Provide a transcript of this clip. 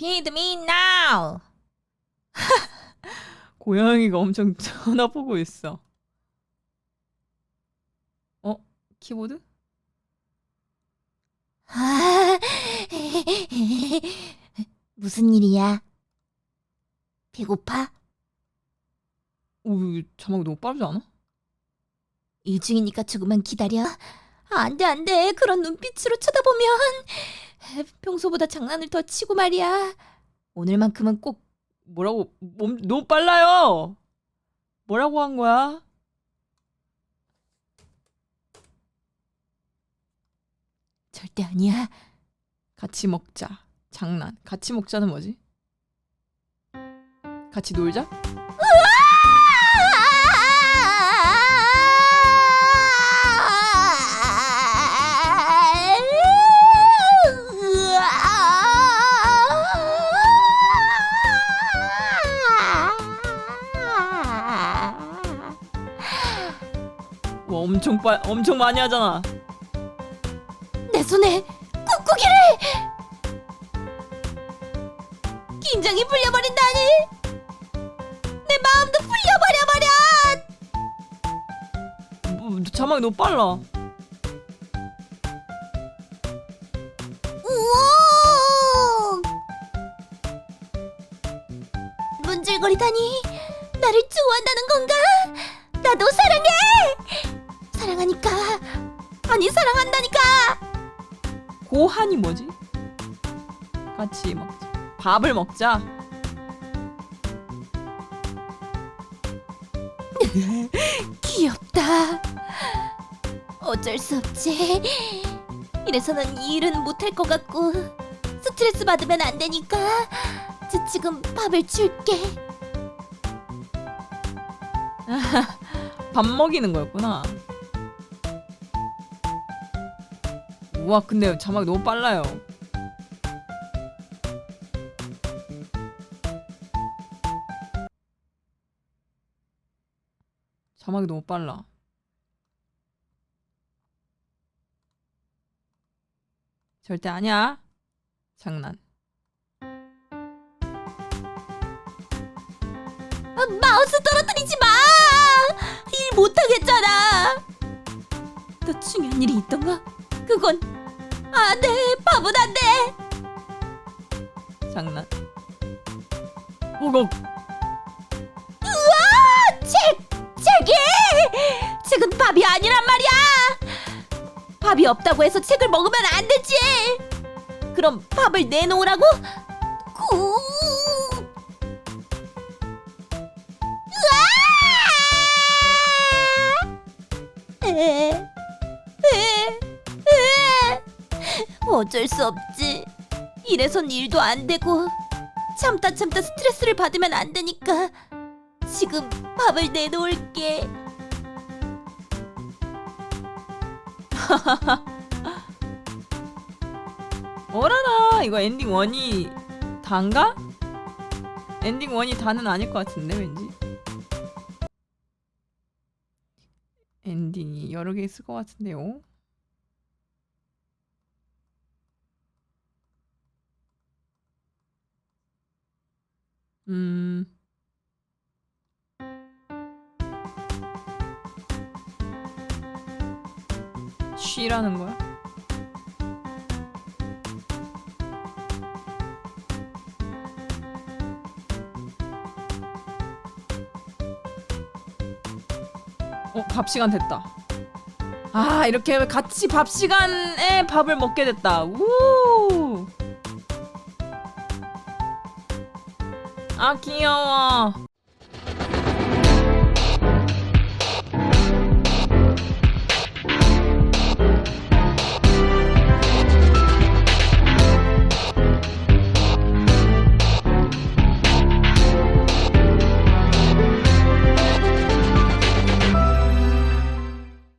Feed me now. 고양이가 엄청 쳐다보고 있어. 어? 키보드? 아, 무슨 일이야? 배고파? 오, 자막이 너무 빠르지 않아? 일 중이니까 조금만 기다려. 안 돼, 안 돼. 그런 눈빛으로 쳐다보면 평소보다 장난을 더 치고 말이야. 오늘만큼은 꼭 뭐라고? 몸 너무 빨라요. 뭐라고 한 거야? 절대 아니야. 같이 먹자. 장난. 같이 먹자는 뭐지? 같이 놀자? 엄청 빨 엄청 많이 하잖아. 내 손에 꾹꾹이를! 긴장이 풀려버린다니! 내 마음도 풀려버려버려! 뭐, 자막이 너무 빨라. 우와! 문질거리다니 나를 좋아한다는 건가? 나도 사랑 아니 사랑한다니까 고한이 뭐지? 같이 먹자. 밥을 먹자. 귀엽다. 어쩔 수 없지. 이래서는 이 일은 못할 것 같고 스트레스 받으면 안 되니까 저 지금 밥을 줄게. 밥 먹이는 거였구나. 와, 근데 자막이 너무 빨라요. 자막이 너무 빨라. 절대 아니야. 장난. 아, 마우스 떨어뜨리지 마. 일 못하겠잖아. 더 중요한 일이 있던가? 그건 안 돼. 밥은 안 돼. 장난. 오고 우와! 책! 책이! 책은 밥이 아니란 말이야! 밥이 없다고 해서 책을 먹으면 안 되지! 그럼 밥을 내놓으라고? 구... 어쩔 수 없지. 이래선 일도 안 되고 참다 참다 스트레스를 받으면 안 되니까 지금 밥을 내놓을게. 어라라 이거 엔딩 원이 단가? 엔딩 원이 다는 아닐 것 같은데 왠지 엔딩이 여러 개 있을 것 같은데요 음 쉬라는 거야? 어, 밥 시간 됐다. 아, 이렇게 같이 밥 시간에 밥을 먹게 됐다. 우! 아, 귀여워.